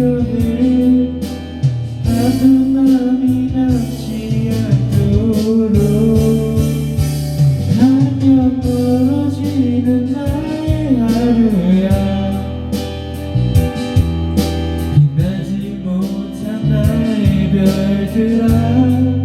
하려는 아무 마음이 남지 않도록 한명 멀어지는 나의 하루야 빛나지 못한 나의 별들아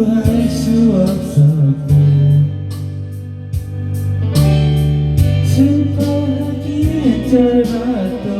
lights you up so clean. Simple, I can't tell